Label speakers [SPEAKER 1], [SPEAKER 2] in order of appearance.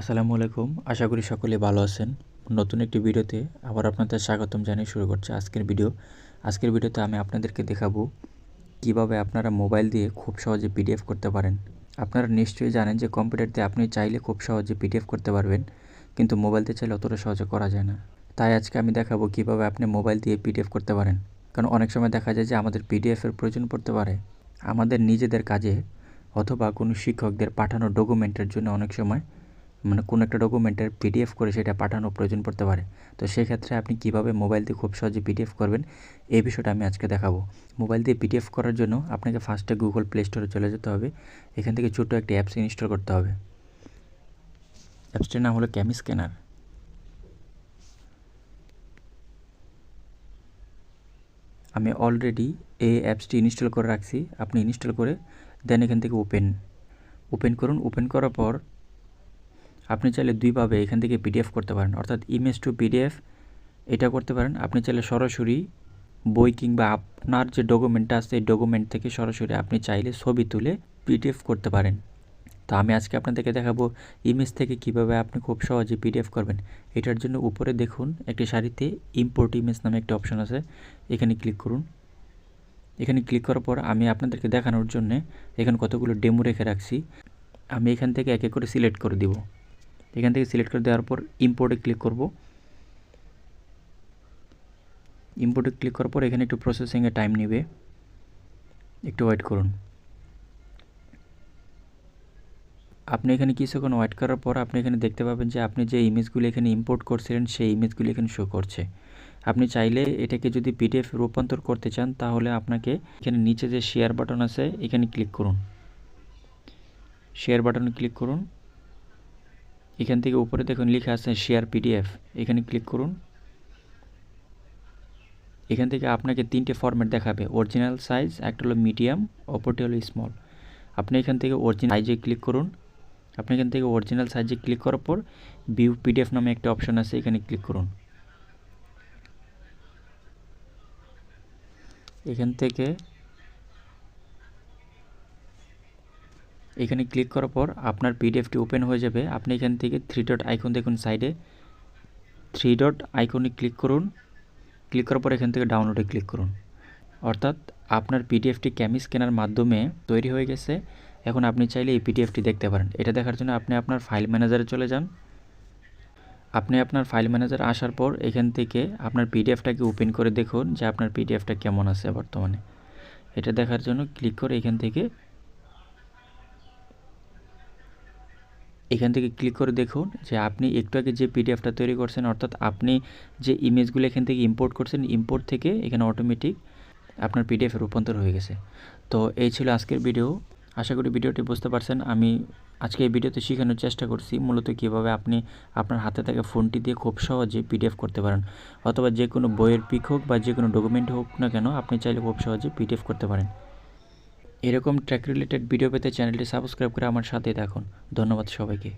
[SPEAKER 1] আসসালামু আলাইকুম। আশা করি সকলে ভালো আছেন। নতুন একটি ভিডিওতে আবার আপনাদের স্বাগতম জানিয়ে শুরু করছি আজকের ভিডিও। আজকের ভিডিওতে আমি আপনাদেরকে দেখাবো কীভাবে আপনারা মোবাইল দিয়ে খুব সহজে পিডিএফ করতে পারেন। আপনারা নিশ্চয়ই জানেন যে কম্পিউটার দিয়ে আপনি চাইলে খুব সহজে পিডিএফ করতে পারবেন, কিন্তু মোবাইল দিয়ে চাইলে অতটা সহজে করা যায় না। তাই আজকে আমি দেখাবো কীভাবে আপনি মোবাইল দিয়ে পিডিএফ করতে পারেন। কারণ অনেক সময় দেখা যায় যে আমাদের পিডিএফের প্রয়োজন পড়তে পারে। আমাদের নিজেদের কাজে অথবা কোনো শিক্ষকদের পাঠানো ডকুমেন্টের জন্য অনেক সময় মানে কোনো একটা ডকুমেন্টের পিডিএফ করে সেটা পাঠানোর প্রয়োজন পড়তে পারে। তো সেক্ষেত্রে আপনি কীভাবে মোবাইল দিয়ে খুব সহজে পিডিএফ করবেন, এই বিষয়টা আমি আজকে দেখাবো। মোবাইল দিয়ে পিডিএফ করার জন্য আপনাকে ফার্স্টে গুগল প্লে স্টোরে চলে যেতে হবে। এখান থেকে ছোটো একটি অ্যাপস ইনস্টল করতে হবে। অ্যাপসটির নাম হলো ক্যামি স্ক্যানার আমি অলরেডি এই অ্যাপসটি ইনস্টল করে রাখছি। আপনি ইনস্টল করে দেন এখান থেকে ওপেন ওপেন করুন। ওপেন করার পর আপনি চাইলে দুইভাবে এখান থেকে পিডিএফ করতে পারেন। অর্থাৎ ইমেজ টু পিডিএফ এটা করতে পারেন। আপনি চাইলে সরাসরি বই কিংবা আপনার যে ডকুমেন্টটা আছে, এই ডকুমেন্ট থেকে সরাসরি আপনি চাইলে ছবি তুলে পিডিএফ করতে পারেন। তো আমি আজকে আপনাদেরকে দেখাবো ইমেজ থেকে কীভাবে আপনি খুব সহজে পিডিএফ করবেন। এটার জন্য উপরে দেখুন, একটি শাড়িতে ইম্পোর্ট ইমেজ নামে একটা অপশন আছে। এখানে ক্লিক করুন। এখানে ক্লিক করার পর আমি আপনাদেরকে দেখানোর জন্য এখানে কতগুলো ডেমো রেখে রাখছি। আমি এখান থেকে এক এক করে সিলেক্ট করে দিব। এখান থেকে সিলেক্ট করে দেওয়ার পর ইম্পোর্টে ক্লিক করব। ইম্পোর্টে ক্লিক করার পর এখানে একটু প্রসেসিংয়ে টাইম নেবে। একটু ওয়েট করুন। আপনি এখানে কিছুক্ষণ ওয়েট করার পর আপনি এখানে দেখতে পাবেন যে আপনি যে ইমেজগুলো এখানে ইম্পোর্ট করছিলেন, সেই ইমেজগুলো এখানে শো করছে। আপনি চাইলে এটাকে যদি পিডিএফ রূপান্তর করতে চান, তাহলে আপনাকে এখানে নিচে যে শেয়ার বাটন আছে, এখানে ক্লিক করুন। শেয়ার বাটনে ক্লিক করুন। এখান থেকে উপরে দেখুন লেখা আছে শেয়ার পিডিএফ এখানে ক্লিক করুন। এখান থেকে আপনাকে তিনটে ফরম্যাট দেখাবে। অরিজিনাল সাইজ একটা হলো মিডিয়াম অপরটি হলো স্মল আপনি এখান থেকে অরিজিনাল সাইজে ক্লিক করুন। আপনি এখান থেকে অরিজিনাল সাইজে ক্লিক করার পর ভিউ পিডিএফ নামে একটা অপশন আছে, এখানে ক্লিক করুন। এখান থেকে এখানে ক্লিক করার পর আপনার পিডিএফটি ওপেন হয়ে যাবে। আপনি এখান থেকে থ্রি ডট আইকন দেখুন সাইডে থ্রি ডট আইকনে ক্লিক করুন। ক্লিক করার পর এখান থেকে ডাউনলোডে ক্লিক করুন। অর্থাৎ আপনার পিডিএফটি ক্যামি স্ক্যানার মাধ্যমে তৈরি হয়ে গেছে। এখন আপনি চাইলে এই পিডিএফটি দেখতে পারেন। এটা দেখার জন্য আপনি আপনার ফাইল ম্যানেজারে চলে যান। আপনি আপনার ফাইল ম্যানেজার আসার পর এখান থেকে আপনার পিডিএফটাকে ওপেন করে দেখুন যে আপনার পিডিএফটা কেমন আছে বর্তমানে। এটা দেখার জন্য ক্লিক করে এখান থেকে এখান থেকে ক্লিক করে দেখুন যে আপনি একটু আগে যে পিডিএফটা তৈরি করছেন, অর্থাৎ আপনি যে ইমেজগুলো এখান থেকে ইম্পোর্ট করছেন ইম্পোর্ট থেকে এখানে অটোমেটিক আপনার পিডিএফে রূপান্তর হয়ে গেছে। তো এই ছিল আজকের ভিডিও আশা করি ভিডিওটি বুঝতে পারছেন। আমি আজকে এই ভিডিওতে শেখানোর চেষ্টা করছি মূলত কীভাবে আপনি আপনার হাতে থাকা ফোনটি দিয়ে খুব সহজে পিডিএফ করতে পারেন। অথবা যে কোনো বইয়ের পিক হোক বা যে কোনো ডকুমেন্ট হোক না কেন, আপনি চাইলে খুব সহজে পিডিএফ করতে পারেন। এরকম ট্র্যাক রিলেটেড ভিডিও পেতে চ্যানেলটি সাবস্ক্রাইব করে আমার সাথে দেখুন ধন্যবাদ সবাইকে।